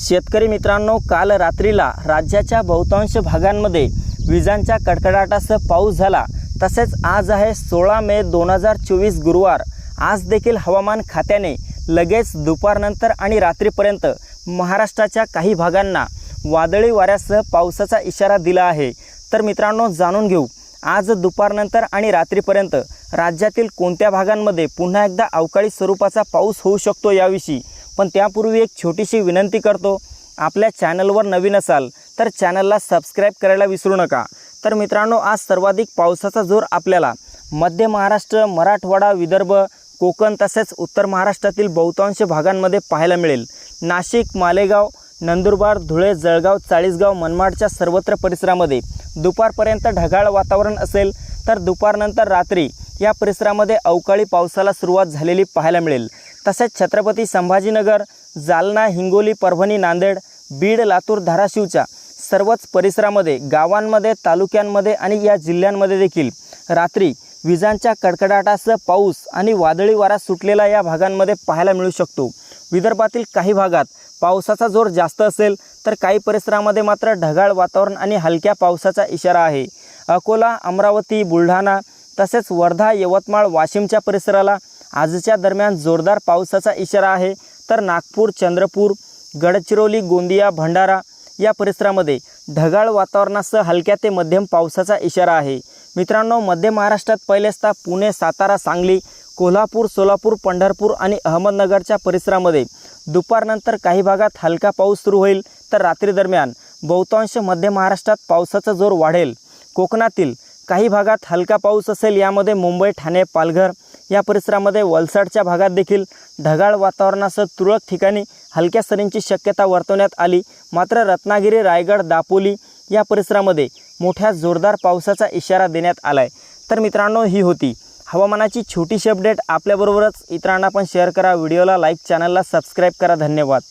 शेतकरी मित्रांनो काल रात्रीला राज्याच्या बहुतांश भागांमध्ये विजांच्या कडकडाटासह पाऊस झाला. तसेच आज आहे सोळा मे दोन हजार चोवीस गुरुवार. आज देखील हवामान खात्याने लगेच दुपारनंतर आणि रात्रीपर्यंत महाराष्ट्राच्या काही भागांना वादळी वाऱ्यासह पावसाचा इशारा दिला आहे. तर मित्रांनो जाणून घेऊ. आज दुपारनंतर आणि रात्रीपर्यंत राज्यातील कोणत्या भागांमध्ये पुन्हा एकदा अवकाळी स्वरूपाचा पाऊस होऊ शकतो याविषयी? पण त्यापूर्वी एक छोटीशी विनंती करतो आपल्या चॅनलवर नवीन असाल तर चॅनलला सबस्क्राईब करायला विसरू नका. तर मित्रांनो आज सर्वाधिक पावसाचा जोर आपल्याला मध्य महाराष्ट्र मराठवाडा विदर्भ कोकण तसेच उत्तर महाराष्ट्रातील बहुतांश भागांमध्ये पाहायला मिळेल. नाशिक मालेगाव नंदुरबार धुळे जळगाव चाळीसगाव मनमाडच्या सर्वत्र परिसरामध्ये दुपारपर्यंत ढगाळ वातावरण असेल तर दुपारनंतर रात्री या परिसरामध्ये अवकाळी पावसाला सुरुवात झालेली पाहायला मिळेल. तसेच छत्रपती संभाजीनगर जालना हिंगोली परभणी नांदेड बीड लातूर धाराशिवच्या सर्वच परिसरामध्ये गावांमध्ये तालुक्यांमध्ये आणि या जिल्ह्यांमध्ये देखील रात्री विजांच्या कडकडाटासह पाऊस आणि वादळी वारा सुटलेला या भागांमध्ये पाहायला मिळू शकतो. विदर्भातील काही भागात पावसाचा जोर जास्त असेल तर काही परिसरामध्ये मात्र ढगाळ वातावरण आणि हलक्या पावसाचा इशारा आहे. अकोला अमरावती बुलढाणा तसेच वर्धा यवतमाळ वाशिमच्या परिसराला आजच्या दरम्यान जोरदार पावसाचा इशारा आहे. तर नागपूर चंद्रपूर गडचिरोली गोंदिया भंडारा या परिसरामध्ये ढगाळ वातावरणासह हलक्या ते मध्यम पावसाचा इशारा आहे. मित्रांनो मध्य महाराष्ट्रात पहिलेचदा पुणे सातारा सांगली कोल्हापूर सोलापूर पंढरपूर आणि अहमदनगरच्या परिसरामध्ये दुपारनंतर काही भागात हलका पाऊस सुरू होईल. तर रात्री दरम्यान बहुतांश मध्य महाराष्ट्रात पावसाचा जोर वाढेल. कोकणातील काही भागात हलका पाऊस असेल यामध्ये मुंबई ठाणे पालघर या परिसरामध्ये वलसाडच्या भागात देखील ढगाळ वातावरणासह तुरळक ठिकाणी हलक्या सरींची शक्यता वर्तवण्यात आली. मात्र रत्नागिरी रायगड दापोली या परिसरामध्ये मोठ्या जोरदार पावसाचा इशारा देण्यात आला आहे तर मित्रांनो ही होती हवामानाची छोटीशी अपडेट. आपल्याबरोबरच इतरांना पण शेअर करा. व्हिडिओला लाईक चॅनलला सबस्क्राईब करा. धन्यवाद.